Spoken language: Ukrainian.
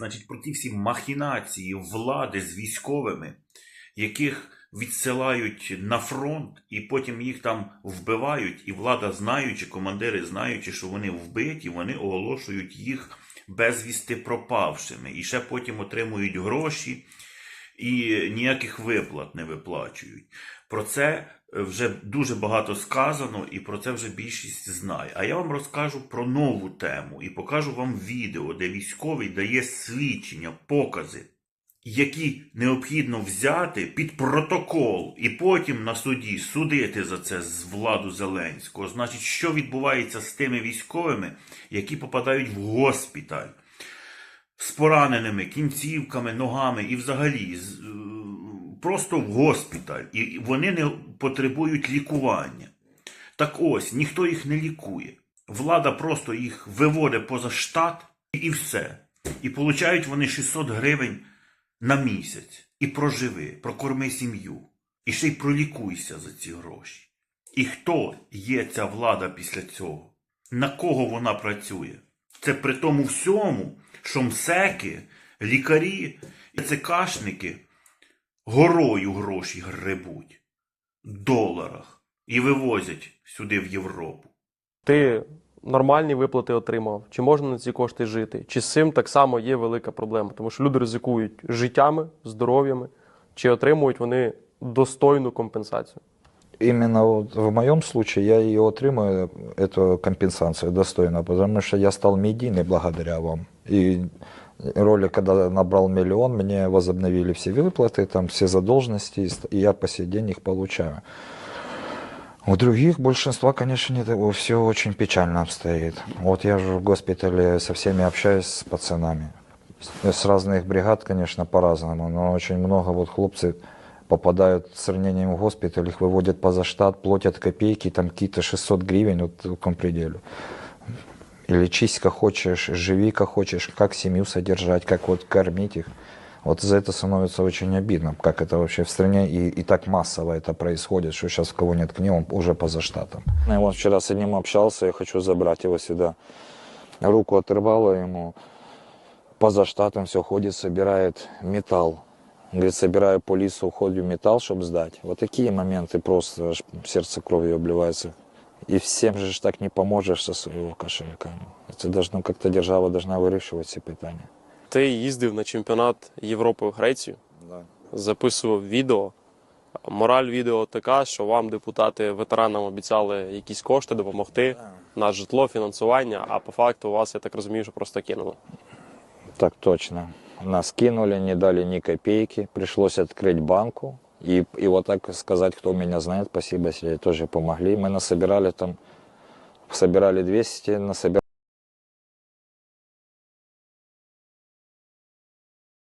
значить, про ті всі махінації влади з військовими, яких відсилають на фронт, і потім їх там вбивають, і влада, знаючи, командири, знаючи, що вони вбиті, вони оголошують їх безвісти пропавшими. І ще потім отримують гроші і ніяких виплат не виплачують. Про це е, вже дуже багато сказано, і про це вже більшість знає. А я вам розкажу про нову тему і покажу вам відео, де військовий дає свідчення, покази, які необхідно взяти під протокол і потім на суді судити за це з владу Зеленського. Значить, що відбувається з тими військовими, які попадають в госпіталь пораненими кінцівками, ногами і взагалі е, просто в госпіталь. І вони не потребують лікування. Так ось, ніхто їх не лікує. Влада просто їх виводить поза штат і все. І получають вони 600 гривень на місяць. І проживи, прокорми сім'ю. І ще й пролікуйся за ці гроші. І хто є ця влада після цього? На кого вона працює? Це при тому всьому, що МСЕКи, лікарі і ЦКшники горою гроші гребуть доларах і вивозять сюди в Європу. Ти нормальні виплати отримав, чи можна на ці кошти жити? Чи з цим так само є велика проблема? Тому що люди ризикують життями, здоров'ями, чи отримують вони достойну компенсацію? Именно вот в моем случае я ее отримаю, эту компенсацию достойно, потому что я стал медийный благодаря вам. И ролик, когда набрал миллион, мне возобновили все выплаты, там все задолженности, и и я по сей день их получаю. У других большинства, конечно, нет, все очень печально обстоит. Вот я же в госпитале со всеми общаюсь с пацанами. С, разных бригад, конечно, по-разному, но очень много вот хлопцы попадают с ранением в госпиталь, их выводят поза штат, платят копейки, там какие-то 600 гривен, вот в каком пределе. И лечись как хочешь, живи как хочешь, как семью содержать, как вот кормить их. Вот за это становится очень обидно, как это вообще в стране и, и так массово это происходит, что сейчас кого нет книг, он уже поза штатом. Я вот вчера с одним общался, я хочу забрать его сюда. Руку оторвало ему, поза штатом все ходит, собирает металл. Говорит, собираю по лесу, уходю металл, чтобы сдать. Вот такие моменты просто аж сердце кровью обливается. И всем же ж так не поможешь со своего кошелька. Это должно как-то держава должна вирішувати ці питання. Ти їздив на чемпіонат Європи в Грецію, записував відео. Мораль відео така, що вам депутати ветеранам обіцяли якісь кошти допомогти на житло, фінансування, а по факту у вас, я так розумію, що просто кинули. Так точно. Нас кинули, не дали ни копейки. Пришлось открыть банку. И, и вот так сказать, кто меня знает, спасибо, если тоже помогли. Мы насобирали там, собирали 200, насобирали